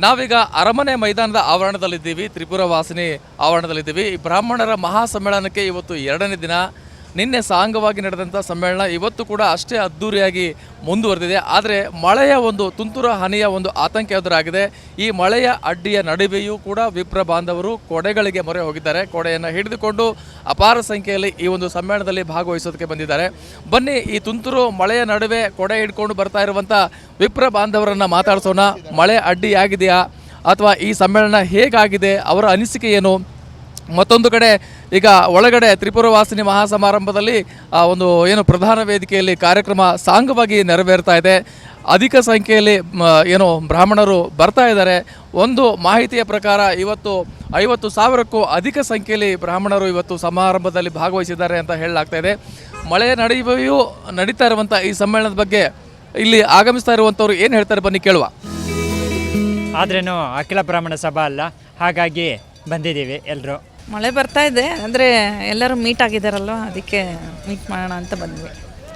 ನಾವೀಗ ಅರಮನೆ ಮೈದಾನದ ಆವರಣದಲ್ಲಿದ್ದೀವಿ ತ್ರಿಪುರ ವಾಸಿನಿ ಆವರಣದಲ್ಲಿದ್ದೀವಿ. ಈ ಬ್ರಾಹ್ಮಣರ ಮಹಾಸಮ್ಮೇಳನಕ್ಕೆ ಇವತ್ತು ಎರಡನೇ ದಿನ. ನಿನ್ನೆ ಸಾಂಗವಾಗಿ ನಡೆದಂಥ ಸಮ್ಮೇಳನ ಇವತ್ತು ಕೂಡ ಅಷ್ಟೇ ಅದ್ಧೂರಿಯಾಗಿ ಮುಂದುವರೆದಿದೆ. ಆದರೆ ಮಳೆಯ ಒಂದು ತುಂತುರು ಹನಿಯ ಒಂದು ಆತಂಕ ಎದುರಾಗಿದೆ. ಈ ಮಳೆಯ ಅಡ್ಡಿಯ ನಡುವೆಯೂ ಕೂಡ ವಿಪ್ರ ಬಾಂಧವರು ಕೊಡೆಗಳಿಗೆ ಮೊರೆ ಹೋಗಿದ್ದಾರೆ. ಕೊಡೆಯನ್ನು ಹಿಡಿದುಕೊಂಡು ಅಪಾರ ಸಂಖ್ಯೆಯಲ್ಲಿ ಈ ಒಂದು ಸಮ್ಮೇಳನದಲ್ಲಿ ಭಾಗವಹಿಸೋದಕ್ಕೆ ಬಂದಿದ್ದಾರೆ. ಬನ್ನಿ ಈ ತುಂತುರು ಮಳೆಯ ನಡುವೆ ಕೊಡೆ ಹಿಡ್ಕೊಂಡು ಬರ್ತಾ ಇರುವಂಥ ವಿಪ್ರ ಬಾಂಧವರನ್ನು ಮಾತಾಡಿಸೋಣ. ಮಳೆ ಅಡ್ಡಿಯಾಗಿದೆಯಾ ಅಥವಾ ಈ ಸಮ್ಮೇಳನ ಹೇಗಾಗಿದೆ? ಅವರ ಅನಿಸಿಕೆ ಏನು? ಮತ್ತೊಂದು ಕಡೆ ಈಗ ಒಳಗಡೆ ತ್ರಿಪುರ ವಾಸಿನಿ ಮಹಾಸಮಾರಂಭದಲ್ಲಿ ಒಂದು ಏನು ಪ್ರಧಾನ ವೇದಿಕೆಯಲ್ಲಿ ಕಾರ್ಯಕ್ರಮ ಸಾಂಗವಾಗಿ ನೆರವೇರ್ತಾ ಇದೆ. ಅಧಿಕ ಸಂಖ್ಯೆಯಲ್ಲಿ ಏನು ಬ್ರಾಹ್ಮಣರು ಬರ್ತಾ ಇದ್ದಾರೆ. ಒಂದು ಮಾಹಿತಿಯ ಪ್ರಕಾರ ಇವತ್ತು ಐವತ್ತು ಸಾವಿರಕ್ಕೂ ಅಧಿಕ ಸಂಖ್ಯೆಯಲ್ಲಿ ಬ್ರಾಹ್ಮಣರು ಇವತ್ತು ಸಮಾರಂಭದಲ್ಲಿ ಭಾಗವಹಿಸಿದ್ದಾರೆ ಅಂತ ಹೇಳಲಾಗ್ತಾ ಇದೆ. ಮಳೆ ನಡೆಯುವೆಯೂ ನಡೀತಾ ಇರುವಂಥ ಈ ಸಮ್ಮೇಳನದ ಬಗ್ಗೆ ಇಲ್ಲಿ ಆಗಮಿಸ್ತಾ ಇರುವಂಥವ್ರು ಏನು ಹೇಳ್ತಾರೆ ಬನ್ನಿ ಕೇಳುವ. ಆದ್ರೇನು ಅಖಿಲ ಬ್ರಾಹ್ಮಣ ಸಭಾ ಅಲ್ಲ, ಹಾಗಾಗಿ ಬಂದಿದ್ದೀವಿ ಎಲ್ಲರೂ ಮಳೆ ಬರ್ತಾ ಇದೆ ಅಂದರೆ ಎಲ್ಲರೂ ಮೀಟ್ ಆಗಿದ್ದಾರಲ್ವ ಅದಕ್ಕೆ ಮೀಟ್ ಮಾಡೋಣ ಅಂತ ಬಂದ್ವಿ.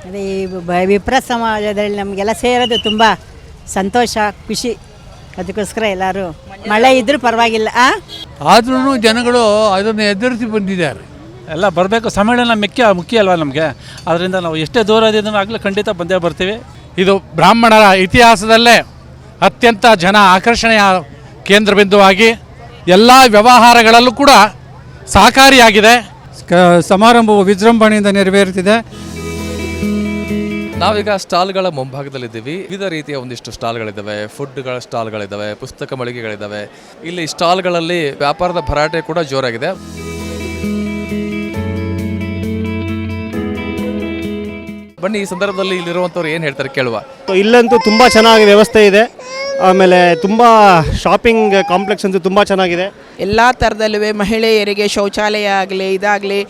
ಅದೇ ಈ ಬ- ವಿಪ್ರ ಸಮಾಜದಲ್ಲಿ ನಮಗೆಲ್ಲ ಸೇರೋದು ತುಂಬ ಸಂತೋಷ ಖುಷಿ. ಅದಕ್ಕೋಸ್ಕರ ಎಲ್ಲರೂ ಮಳೆ ಇದ್ರೂ ಪರವಾಗಿಲ್ಲ ಆ? ಆದ್ರೂ ಜನಗಳು ಅದನ್ನು ಎದುರಿಸಿ ಬಂದಿದ್ದಾರೆ. ಎಲ್ಲ ಬರಬೇಕು. ಸಮ್ಮೇಳನ ಮುಖ್ಯ ಮುಖ್ಯ ಅಲ್ವಾ ನಮಗೆ? ಅದರಿಂದ ನಾವು ಎಷ್ಟೇ ದೂರ ಆಗಲೇ ಖಂಡಿತ ಬಂದೇ ಬರ್ತೀವಿ. ಇದು ಬ್ರಾಹ್ಮಣರ ಇತಿಹಾಸದಲ್ಲೇ ಅತ್ಯಂತ ಜನ ಆಕರ್ಷಣೆಯ ಕೇಂದ್ರ ಬಿಂದುವಾಗಿ ಎಲ್ಲ ವ್ಯವಹಾರಗಳಲ್ಲೂ ಕೂಡ ಸಹಕಾರಿಯಾಗಿದೆ. ಸಮಾರಂಭವು ವಿಜೃಂಭಣೆಯಿಂದ ನೆರವೇರುತ್ತಿದೆ. ನಾವೀಗ ಸ್ಟಾಲ್ಗಳ ಮುಂಭಾಗದಲ್ಲಿದ್ದೀವಿ. ವಿವಿಧ ರೀತಿಯ ಒಂದಿಷ್ಟು ಸ್ಟಾಲ್ಗಳಿದ್ದಾವೆ. ಫುಡ್ಗಳ ಸ್ಟಾಲ್ಗಳಿದ್ದಾವೆ. ಪುಸ್ತಕ ಮಳಿಗೆಗಳಿದ್ದಾವೆ. ಇಲ್ಲಿ ಸ್ಟಾಲ್ಗಳಲ್ಲಿ ವ್ಯಾಪಾರದ ಭರಾಟೆ ಕೂಡ ಜೋರಾಗಿದೆ. ಬನ್ನಿ ಈ ಸಂದರ್ಭದಲ್ಲಿ ಇಲ್ಲಿರುವಂಥವ್ರು ಏನು ಹೇಳ್ತಾರೆ ಕೇಳುವ. ಇಲ್ಲಂತೂ ತುಂಬ ಚೆನ್ನಾಗಿ ವ್ಯವಸ್ಥೆ ಇದೆ. ಆಮೇಲೆ ತುಂಬ ಶಾಪಿಂಗ್ ಕಾಂಪ್ಲೆಕ್ಸ್ ಅಂತೂ ತುಂಬ ಚೆನ್ನಾಗಿದೆ. ಎಲ್ಲ ಥರದಲ್ಲೂ ಮಹಿಳೆಯರಿಗೆ ಶೌಚಾಲಯ ಆಗಲಿ ಇದಾಗಲಿ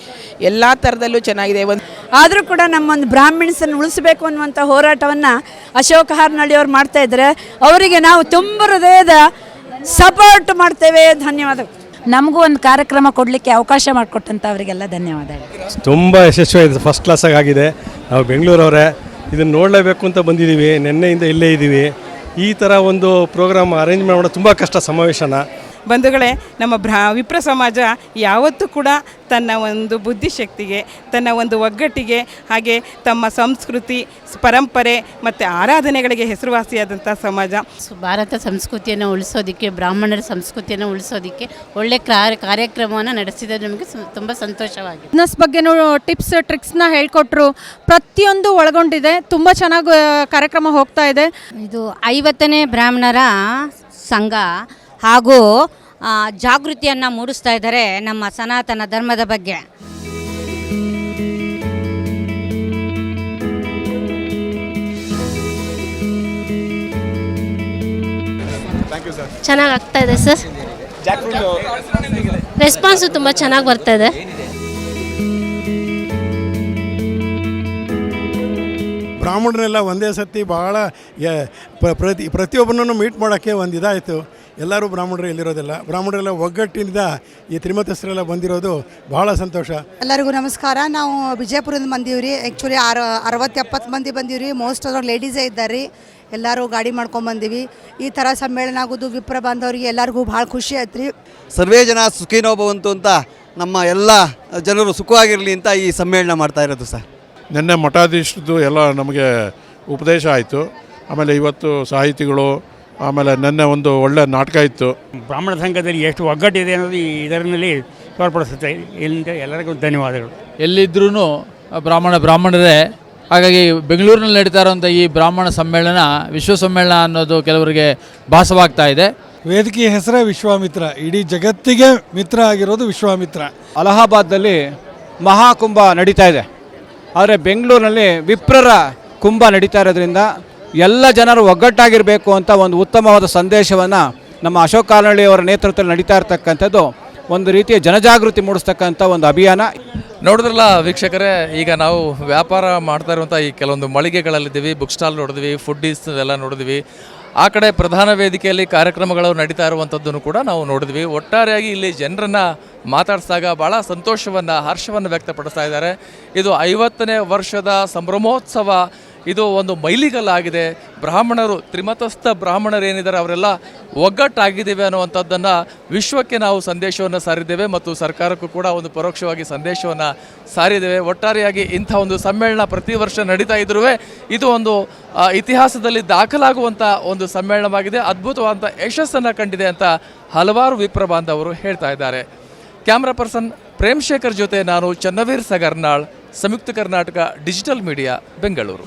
ಎಲ್ಲ ಥರದಲ್ಲೂ ಚೆನ್ನಾಗಿದೆ. ಒಂದು ಆದರೂ ಕೂಡ ನಮ್ಮೊಂದು ಬ್ರಾಹ್ಮಿಣ್ಸನ್ನು ಉಳಿಸಬೇಕು ಅನ್ನುವಂಥ ಹೋರಾಟವನ್ನು ಅಶೋಕ್ ಹಾರ್ನಳ್ಳಿಯವ್ರು ಮಾಡ್ತಾ ಇದ್ದಾರೆ. ಅವರಿಗೆ ನಾವು ತುಂಬ ಹೃದಯದ ಸಪೋರ್ಟ್ ಮಾಡ್ತೇವೆ. ಧನ್ಯವಾದಗಳು. ನಮಗೂ ಒಂದು ಕಾರ್ಯಕ್ರಮ ಕೊಡಲಿಕ್ಕೆ ಅವಕಾಶ ಮಾಡಿಕೊಟ್ಟಂತ ಅವರಿಗೆಲ್ಲ ಧನ್ಯವಾದಗಳು. ತುಂಬ ಯಶಸ್ವಿಯಾಗಿದೆ. ಫಸ್ಟ್ ಕ್ಲಾಸಾಗಿ ಆಗಿದೆ. ನಾವು ಬೆಂಗಳೂರವರೇ ಇದನ್ನು ನೋಡಲೇಬೇಕು ಅಂತ ಬಂದಿದ್ದೀವಿ ನಿನ್ನೆಯಿಂದ ಇಲ್ಲೇ ಇದ್ದೀವಿ ಈ ಥರ ಒಂದು ಪ್ರೋಗ್ರಾಮ್ ಅರೇಂಜ್ ಮಾಡೋದು ತುಂಬ ಕಷ್ಟ ಸಮಾವೇಶನ. ಬಂಧುಗಳೇ ನಮ್ಮ ಭ್ರಾ ವಿಪ್ರ ಸಮಾಜ ಯಾವತ್ತೂ ಕೂಡ ತನ್ನ ಒಂದು ಬುದ್ಧಿಶಕ್ತಿಗೆ ತನ್ನ ಒಂದು ಒಗ್ಗಟ್ಟಿಗೆ ಹಾಗೆ ತಮ್ಮ ಸಂಸ್ಕೃತಿ ಪರಂಪರೆ ಮತ್ತು ಆರಾಧನೆಗಳಿಗೆ ಹೆಸರುವಾಸಿಯಾದಂಥ ಸಮಾಜ. ಭಾರತ ಸಂಸ್ಕೃತಿಯನ್ನು ಉಳಿಸೋದಕ್ಕೆ ಬ್ರಾಹ್ಮಣರ ಸಂಸ್ಕೃತಿಯನ್ನು ಉಳಿಸೋದಕ್ಕೆ ಒಳ್ಳೆ ಕಾರ್ಯ ಕಾರ್ಯಕ್ರಮವನ್ನು ನಡೆಸಿದ ನಮಗೆ ಸು- ತುಂಬ ಸಂತೋಷವಾಗಿದೆ. ಬಿಸ್ನೆಸ್ ಬಗ್ಗೆನೂ ಟಿಪ್ಸ್ ಟ್ರಿಕ್ಸ್ನ ಹೇಳ್ಕೊಟ್ರು. ಪ್ರತಿಯೊಂದು ಒಳಗೊಂಡಿದೆ. ತುಂಬ ಚೆನ್ನಾಗಿ ಕಾರ್ಯಕ್ರಮ ಹೋಗ್ತಾ ಇದೆ. ಇದು ಐವತ್ತನೇ ಬ್ರಾಹ್ಮಣರ ಸಂಘ. ಹಾಗೂ ಜಾಗೃತಿಯನ್ನು ಮೂಡಿಸ್ತಾ ಇದ್ದಾರೆ ನಮ್ಮ ಸನಾತನ ಧರ್ಮದ ಬಗ್ಗೆ. ಚೆನ್ನಾಗಿ ಆಗ್ತಾ ಇದೆ ಸರ್ ರೆಸ್ಪಾನ್ಸು ತುಂಬ ಚೆನ್ನಾಗಿ ಬರ್ತಾ ಇದೆ. ಬ್ರಾಹ್ಮಣರೆಲ್ಲ ಒಂದೇ ಸತಿ ಭಾಳ ಪ್ರತಿ ಪ್ರತಿಯೊಬ್ಬನನ್ನು ಮೀಟ್ ಮಾಡೋಕ್ಕೆ ಒಂದು ಇದಾಯಿತು. ಎಲ್ಲರೂ ಬ್ರಾಹ್ಮಣರು ಇಲ್ಲಿರೋದಿಲ್ಲ. ಬ್ರಾಹ್ಮಣರೆಲ್ಲ ಒಗ್ಗಟ್ಟಿನಿಂದ ಈ ತ್ರಿಮತಸ್ಥರೆಲ್ಲ ಬಂದಿರೋದು ಬಹಳ ಸಂತೋಷ. ಎಲ್ಲರಿಗೂ ನಮಸ್ಕಾರ. ನಾವು ವಿಜಯಪುರದಿಂದ ಬಂದೀವ್ರಿ ಆ್ಯಕ್ಚುಲಿ ಆರು ಅರವತ್ತು ಎಪ್ಪತ್ತು ಮಂದಿ ರೀ ಮೋಸ್ಟ್ ಅದ್ರ ಲೇಡೀಸೇ ಇದ್ದಾರೆ ಎಲ್ಲರೂ ಗಾಡಿ ಮಾಡ್ಕೊಂಡು ಬಂದೀವಿ. ಈ ಥರ ಸಮ್ಮೇಳನ ಆಗೋದು ವಿಪ್ರ ಬಾಂಧವರಿಗೆ ಎಲ್ಲರಿಗೂ ಭಾಳ ಖುಷಿ ಆಯ್ತು ರೀ ಸರ್ವೇ ಜನ ಸುಖಿನೋ ಭವಂತು ಅಂತ ನಮ್ಮ ಎಲ್ಲ ಜನರು ಸುಖವಾಗಿರಲಿ ಅಂತ ಈ ಸಮ್ಮೇಳನ ಮಾಡ್ತಾ ಇರೋದು ಸರ್. ನಿನ್ನೆ ಮಠಾಧೀಶದ್ದು ಎಲ್ಲ ನಮಗೆ ಉಪದೇಶ ಆಯಿತು. ಆಮೇಲೆ ಇವತ್ತು ಸಾಹಿತಿಗಳು ಆಮೇಲೆ ನನ್ನ ಒಂದು ಒಳ್ಳೆ ನಾಟಕ ಇತ್ತು. ಬ್ರಾಹ್ಮಣ ಸಂಘದಲ್ಲಿ ಎಷ್ಟು ಒಗ್ಗಟ್ಟಿದೆ ಅನ್ನೋದು ಈ ಇದರಲ್ಲಿ ತೋರ್ಪಡಿಸುತ್ತೆ. ಇಲ್ಲಿಂದ ಎಲ್ಲರಿಗೂ ಧನ್ಯವಾದಗಳು. ಎಲ್ಲಿದ್ರೂ ಬ್ರಾಹ್ಮಣ ಬ್ರಾಹ್ಮಣರೇ ಹಾಗಾಗಿ ಬೆಂಗಳೂರಿನಲ್ಲಿ ನಡೀತಾ ಇರುವಂಥ ಈ ಬ್ರಾಹ್ಮಣ ಸಮ್ಮೇಳನ ವಿಶ್ವ ಸಮ್ಮೇಳನ ಅನ್ನೋದು ಕೆಲವರಿಗೆ ಭಾಸವಾಗ್ತಾ ಇದೆ. ವೇದಿಕೆಯ ಹೆಸರೇ ವಿಶ್ವಾಮಿತ್ರ ಇಡೀ ಜಗತ್ತಿಗೆ ಮಿತ್ರ ಆಗಿರೋದು ವಿಶ್ವಾಮಿತ್ರ. ಅಲಹಾಬಾದ್ನಲ್ಲಿ ಮಹಾಕುಂಭ ನಡೀತಾ ಇದೆ. ಆದರೆ ಬೆಂಗಳೂರಿನಲ್ಲಿ ವಿಪ್ರರ ಕುಂಭ ನಡೀತಾ ಇರೋದ್ರಿಂದ ಎಲ್ಲ ಜನರು ಒಗ್ಗಟ್ಟಾಗಿರಬೇಕು ಅಂತ ಒಂದು ಉತ್ತಮವಾದ ಸಂದೇಶವನ್ನು ನಮ್ಮ ಅಶೋಕ್ ಕಾಲನಳ್ಳಿ ಅವರ ನೇತೃತ್ವದಲ್ಲಿ ನಡೀತಾ ಇರತಕ್ಕಂಥದ್ದು ಒಂದು ರೀತಿಯ ಜನಜಾಗೃತಿ ಮೂಡಿಸ್ತಕ್ಕಂಥ ಒಂದು ಅಭಿಯಾನ. ನೋಡಿದ್ರಲ್ಲ ವೀಕ್ಷಕರೇ, ಈಗ ನಾವು ವ್ಯಾಪಾರ ಮಾಡ್ತಾ ಇರುವಂಥ ಈ ಕೆಲವೊಂದು ಮಳಿಗೆಗಳಲ್ಲಿದ್ದೀವಿ ಬುಕ್ ಸ್ಟಾಲ್ ನೋಡಿದ್ವಿ ಫುಡ್ಡೀಸ್ ಎಲ್ಲ ನೋಡಿದ್ವಿ. ಆ ಕಡೆ ಪ್ರಧಾನ ವೇದಿಕೆಯಲ್ಲಿ ಕಾರ್ಯಕ್ರಮಗಳು ನಡೀತಾ ಇರುವಂಥದ್ದನ್ನು ಕೂಡ ನಾವು ನೋಡಿದ್ವಿ. ಒಟ್ಟಾರೆಯಾಗಿ ಇಲ್ಲಿ ಜನರನ್ನು ಮಾತಾಡಿಸಿದಾಗ ಭಾಳ ಸಂತೋಷವನ್ನು, ಹರ್ಷವನ್ನು ವ್ಯಕ್ತಪಡಿಸ್ತಾ ಇದ್ದಾರೆ. ಇದು ಐವತ್ತನೇ ವರ್ಷದ ಸಂಭ್ರಮೋತ್ಸವ ಇದು ಒಂದು ಮೈಲಿಗಲ್ಲಾಗಿದೆ. ಬ್ರಾಹ್ಮಣರು, ತ್ರಿಮತಸ್ಥ ಬ್ರಾಹ್ಮಣರು ಏನಿದ್ದಾರೆ ಅವರೆಲ್ಲ ಒಗ್ಗಟ್ಟಾಗಿದ್ದೇವೆ ಅನ್ನುವಂಥದ್ದನ್ನು ವಿಶ್ವಕ್ಕೆ ನಾವು ಸಂದೇಶವನ್ನು ಸಾರಿದ್ದೇವೆ ಮತ್ತು ಸರ್ಕಾರಕ್ಕೂ ಕೂಡ ಒಂದು ಪರೋಕ್ಷವಾಗಿ ಸಂದೇಶವನ್ನು ಸಾರಿದ್ದೇವೆ. ಒಟ್ಟಾರೆಯಾಗಿ ಇಂಥ ಒಂದು ಸಮ್ಮೇಳನ ಪ್ರತಿ ವರ್ಷ ನಡೀತಾ ಇದ್ರೂ ಇದು ಒಂದು ಇತಿಹಾಸದಲ್ಲಿ ದಾಖಲಾಗುವಂಥ ಒಂದು ಸಮ್ಮೇಳನವಾಗಿದೆ. ಅದ್ಭುತವಾದಂಥ ಯಶಸ್ಸನ್ನು ಕಂಡಿದೆ ಅಂತ ಹಲವಾರು ವಿಪ್ರ ಬಾಂಧವರು ಹೇಳ್ತಾ ಇದ್ದಾರೆ. ಕ್ಯಾಮ್ರಾ ಪರ್ಸನ್ ಪ್ರೇಮ್ ಶೇಖರ್ ಜೊತೆ ನಾನು Channaveer Sagarnal. Samyukta Karnataka digital media Bengaluru.